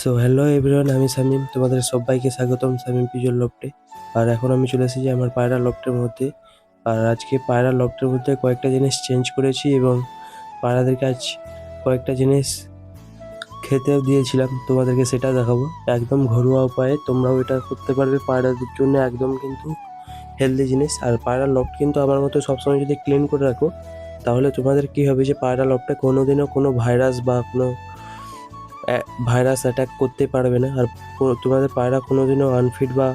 So hello everyone আমি সামিম তোমাদের সবাইকে স্বাগতম সামিম পিজোর লফটে আর এখন আমি চলে এসেছি আমার পায়রা লফটের মধ্যে। আর আজকে পায়রা লফটের মধ্যে কয়েকটা জিনিস চেঞ্জ করেছি এবং পায়রাদেরকে আজ কয়েকটা জিনিস খেতেও দিয়েছিলাম। তোমাদেরকে সেটা দেখাবো। একদম ঘরোয়া উপায়ে তোমরাও এটা করতে পারবে পায়রাদের জন্য একদম কিন্তু হেলদি জিনিস। আর পায়রা লফট কিন্তু আমার মতো সবসময় যদি ক্লিন করে রাখো, তাহলে তোমাদের কি হবে যে পায়রা লফটে কোনোদিনও কোনো ভাইরাস বা কোনো ভাইরাস অ্যাটাক করতে পারবে না আর তোমাদের পায়রা কোনো দিনও আনফিট বা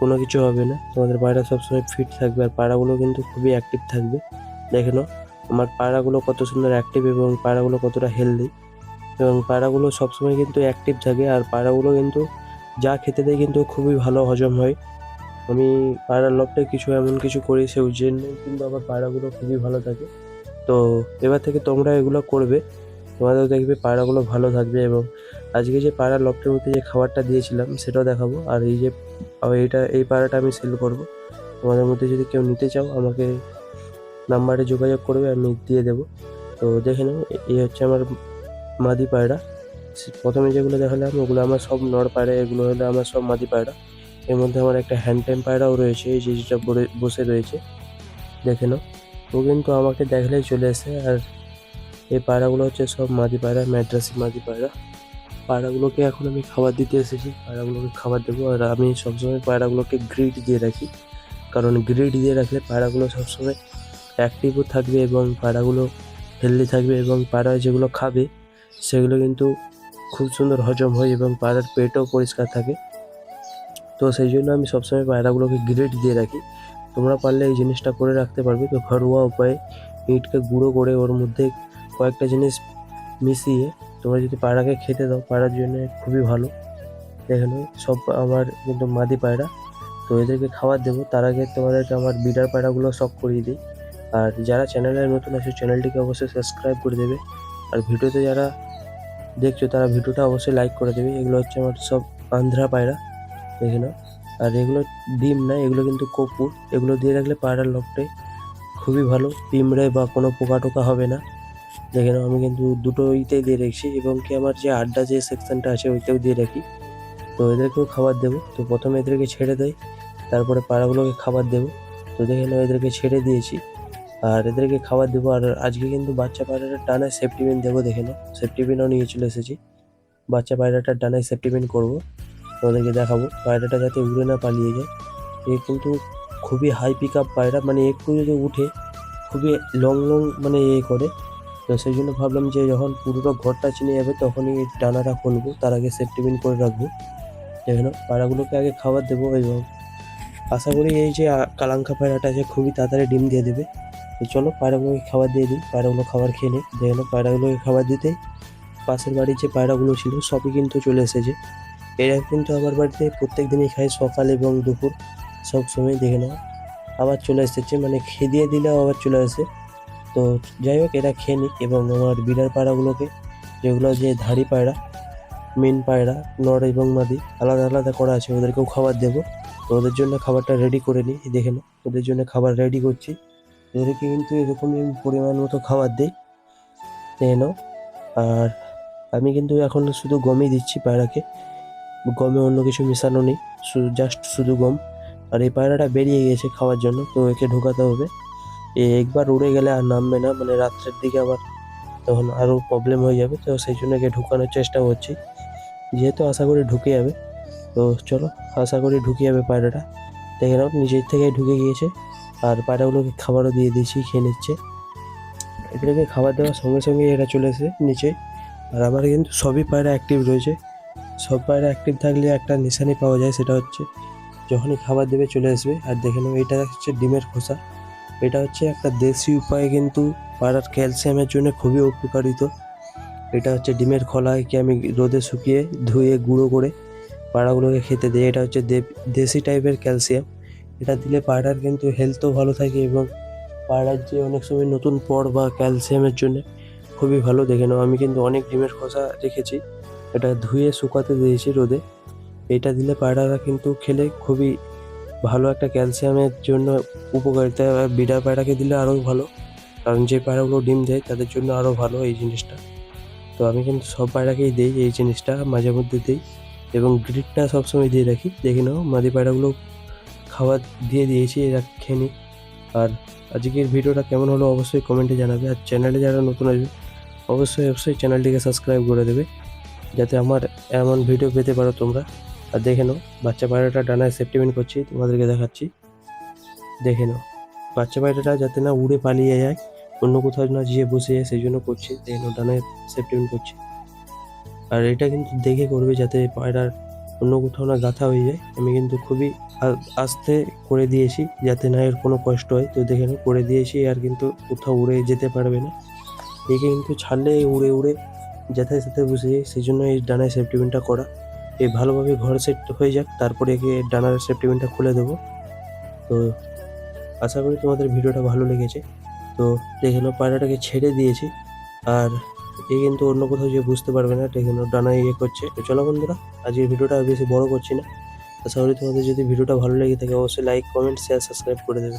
কোনো কিছু হবে না। তোমাদের পায়রা সবসময় ফিট থাকবে আর পায়রাগুলো কিন্তু খুবই অ্যাক্টিভ থাকবে। দেখে নাও, আমার পায়রাগুলো কত সুন্দর অ্যাক্টিভ এবং পায়রাগুলো কতটা হেলদি এবং পায়রাগুলো সবসময় কিন্তু অ্যাক্টিভ থাকে আর পায়রাগুলো কিন্তু যা খেতে দেয় কিন্তু খুবই ভালো হজম হয়। আমি পায়রার লফটে কিছু এমন কিছু করি সেই জন্য কিন্তু আমার পায়রাগুলো খুবই ভালো থাকে। তো এবার থেকে তোমরা এগুলো করবে। তোমাদের দেখবে পায়রাগুলো ভালো থাকবে এবং আজকে যে পায়রা লফটের মধ্যে যে খাবারটা দিয়েছিলাম সেটাও দেখাবো। আর এই যে এইটা, এই পায়রাটা আমি সেল করব। তোমাদের মধ্যে যদি কেউ নিতে চাও, আমাকে নাম্বারে যোগাযোগ করবে, আমি দিয়ে দেবো। তো দেখে নাও এই হচ্ছে আমার মাদি পায়রা। প্রথমে যেগুলো দেখালাম, ওগুলো আমার সব নর পায়রা, এগুলো হলো আমার সব মাদি পায়রা। এর মধ্যে আমার একটা হ্যান্ড টাইম পায়রাও রয়েছে, এই যেটা বসে রয়েছে। দেখে নাও। ও কিন্তু আমাকে দেখলেই চলে আসে আর এই পায়রাগুলো হচ্ছে সব মাদি পায়রা, ম্যাড্রাসি মাদি পায়রা। পায়রাগুলোকে এখন আমি খাবার দিতে এসেছি, পায়রাগুলোকে খাবার দেবো। আর আমি সবসময় পায়রাগুলোকে গ্রিড দিয়ে রাখি। কারণ গ্রিড দিয়ে রাখলে পায়রাগুলো সবসময় অ্যাক্টিভও থাকবে এবং পায়রাগুলো হেলদি থাকবে এবং পায়রা যেগুলো খাবে, সেগুলো কিন্তু খুব সুন্দর হজম হয় এবং পায়রার পেটও পরিষ্কার থাকে। তো সেই জন্য আমি সবসময় পায়রাগুলোকে গ্রিড দিয়ে রাখি। তোমরা পারলে এই জিনিসটা করে রাখতে পারবে। তো ঘরোয়া উপায়ে ইটকে গুঁড়ো করে ওর মধ্যে কয়েকটা জিনিস মিশিয়ে তোমরা যদি পায়রাকে খেতে দাও, পায়রার জন্য খুবই ভালো। দেখে সব আমার কিন্তু মাদি পায়রা। তো এদেরকে খাবার দেবো। তার আগে তোমাদেরকে আমার বিডার পায়রাগুলো সব করিয়ে দিই। আর যারা চ্যানেলে নতুন আছে চ্যানেলটিকে অবশ্যই সাবস্ক্রাইব করে দেবে। আর ভিডিওতে যারা দেখছ, তারা ভিডিওটা অবশ্যই লাইক করে দেবে। এগুলো হচ্ছে আমার সব আন্ধ্রা পায়রা। দেখে নাও। আর এগুলো ডিম না, এগুলো কিন্তু কপুর এগুলো দিয়ে রাখলে পায়রার লকটে খুবই ভালো। পিমড়ে বা কোনো পোকা টোকা হবে না। দেখে নাও, আমি কিন্তু দুটো ইতেই দিয়ে রেখেছি এবং কি আমার যে আড্ডা যে সেকশনটা আছে ওইটাও দিয়ে রাখি। তো এদেরকেও খাবার দেবো। তো প্রথমে এদেরকে ছেড়ে দেয়, তারপরে পাড়াগুলোকে খাবার দেবো। তো দেখে নাও, এদেরকে ছেড়ে দিয়েছি। আর এদেরকে খাবার দেবো। আর আজকে কিন্তু বাচ্চা পায়রাটার ডানায় সেফটি পিন দেবো, দেখে নাও। সেফটি পিনও নিয়ে চলে এসেছি। বাচ্চা পায়রাটার ডানায় সেফটি পিন করব। ওদেরকে দেখাবো। পায়রাটা যাতে উড়ে না পালিয়ে যায়। এ কিন্তু খুবই হাই পিক আপ পায়রা। মানে একটু যদি উঠে, খুবই লং লং মানে এ করে তো সেই জন্য ভাবলাম যে যখন পুরোটা ঘরটা চিনে যাবে, তখনই ডানাটা খুলবো। তার আগে সেফটি পিন করে রাখব। দেখেন পায়রাগুলোকে আগে খাবার দেবো এবং আশা করি এই যে কালাঙ্কা পায়রাটা আছে খুবই তাড়াতাড়ি ডিম দিয়ে দেবে। তো চলো পায়রাগুলোকে খাবার দিয়ে দিই। পায়রাগুলো খাবার খেয়ে নিই। দেখেন পায়রাগুলোকে খাবার দিতে পাশের বাড়ির যে পায়রাগুলো ছিল, সবই কিন্তু চলে এসেছে। এরা কিন্তু আমার বাড়িতে প্রত্যেক দিনই খাই সকাল এবং দুপুর। সব সময় দেখে নেওয়া আবার চলে এসেছে। মানে খেয়ে দিয়ে দিলেও আবার চলে আসে। তো যাই হোক এরা খেয়ে নিক এবং আমার বিড়ার পায়রাগুলোকে যেগুলো যে ধাড়ি পায়রা, মেন পায়রা, নর এবং মাদি, আলাদা আলাদা করা আছে, ওদেরকেও খাবার দেবো। তো ওদের জন্য খাবারটা রেডি করে নিই দেখে নাও, ওদের জন্য খাবার রেডি করছি। ওদেরকে কিন্তু এরকমই পরিমাণ মতো খাবার দিই দেখে নাও। আর আমি কিন্তু এখন শুধু গমই দিচ্ছি পায়রাকে, গমে অন্য কিছু মেশানো নেই শুধু জাস্ট শুধু গম। আর এই পায়রাটা বেরিয়ে গিয়েছে খাওয়ার জন্য, তো একে ঢোকাতে হবে। একবার উড়ে গেলে আর নামবে না মানে রাত্রের দিকে আবার তখন আরও প্রবলেম হয়ে যাবে। তো সেই জন্য একে ঢুকানোর চেষ্টা করছি। যেহেতু আশা করি ঢুকে যাবে। তো চলো, আশা করি ঢুকে যাবে পায়রাটা। দেখে নাও, নিজের থেকেই ঢুকে গিয়েছে। আর পায়রাগুলোকে খাবারও দিয়ে দিয়েছি, খেয়ে নিচ্ছে। এদেরকে খাবার দেওয়ার সঙ্গে সঙ্গে এরা চলে এসে নিচে। আর আমার কিন্তু সবই পায়রা অ্যাক্টিভ রয়েছে। সব পায়রা অ্যাক্টিভ থাকলে একটা নিশানি পাওয়া যায়, সেটা হচ্ছে যখনই খাবার দেবে চলে আসবে। আর দেখে নেব এটা হচ্ছে ডিমের খোসা। এটা হচ্ছে একটা দেশি উপায়ে কিন্তু পাড়ার ক্যালসিয়ামের জন্য খুবই উপকারিত। এটা হচ্ছে ডিমের খোলাকে আমি রোদে শুকিয়ে ধুয়ে গুঁড়ো করে পাড়াগুলোকে খেতে দিই। এটা হচ্ছে দেশি টাইপের ক্যালসিয়াম। এটা দিলে পায়রার কিন্তু হেলথও ভালো থাকে এবং পাড়ার যে অনেক সময় নতুন পড় বা ক্যালসিয়ামের জন্য খুবই ভালো। দেখে নাও, আমি কিন্তু অনেক ডিমের খোসা রেখেছি। এটা ধুয়ে শুকাতে দিয়েছি রোদে। এটা দিলে পায়রারা কিন্তু খেলে খুবই ভালো একটা ক্যালসিয়ামের জন্য উপকারিতা বিডার পায়রাকে দিলে আরও ভালো। কারণ যে পায়রাগুলো ডিম দেয়, তাদের জন্য আরও ভালো এই জিনিসটা। তো আমি কিন্তু সব পায়রাকেই দিই এই জিনিসটা, মাঝে মধ্যে দিই। এবং গ্রিডটা সবসময় দিয়ে রাখি। দেখে নাও, মাদি পায়রাগুলো খাবার দিয়ে দিয়েছি, এরা খেয়ে। আর আজকের ভিডিওটা কেমন হলো অবশ্যই কমেন্টে জানাবে। আর চ্যানেলে যারা নতুন আসবে, অবশ্যই অবশ্যই চ্যানেলটিকে সাবস্ক্রাইব করে দেবে। যাতে আমার এমন ভিডিও পেতে পারো তোমরা। আর দেখে নাও, বাচ্চা পায়রাটা ডানায় সেফটিমেন্ট করছি, তোমাদেরকে দেখাচ্ছি। দেখে নাও, বাচ্চা পায়রাটা যাতে না উড়ে পালিয়ে যায়, অন্য কোথাও না যেয়ে বসে যায়, সেই জন্য করছি। দেখে নাও, ডানায় সেফটিমেন্ট করছি। আর এটা কিন্তু দেখে করবে যাতে পায়রার অন্য কোথাও না গাথা হয়ে যায়। আমি কিন্তু খুবই আস্তে করে দিয়েছি, যাতে না এর কোনো কষ্ট হয়। তো দেখে নাও, করে দিয়েছি, আর কিন্তু কোথাও উড়ে যেতে পারবে না। একে কিন্তু ছাড়লে উড়ে উড়ে যেথায় সাথে বসে যায়, সেই জন্য এই ডানায় সেফটিপিনটা করা। এ ভালোভাবে ঘর সেট হয়ে যাক, তারপরে একে ডানার সেফটিপিনটা খুলে দেবো। তো আশা করি তোমাদের ভিডিওটা ভালো লেগেছে। তো দেখে নাও পায়রাটাকে ছেড়ে দিয়েছি, আর এ কিন্তু অন্য কোথাও যে বুঝতে পারবে না দেখে নাও ডানায় ইয়ে করছে। তো চলো বন্ধুরা, আজকের ভিডিওটা বেশি বড় করছি না। আশা করি তোমাদের যদি ভিডিওটা ভালো লেগে থাকে, অবশ্যই লাইক কমেন্ট শেয়ার সাবস্ক্রাইব করে দেবে।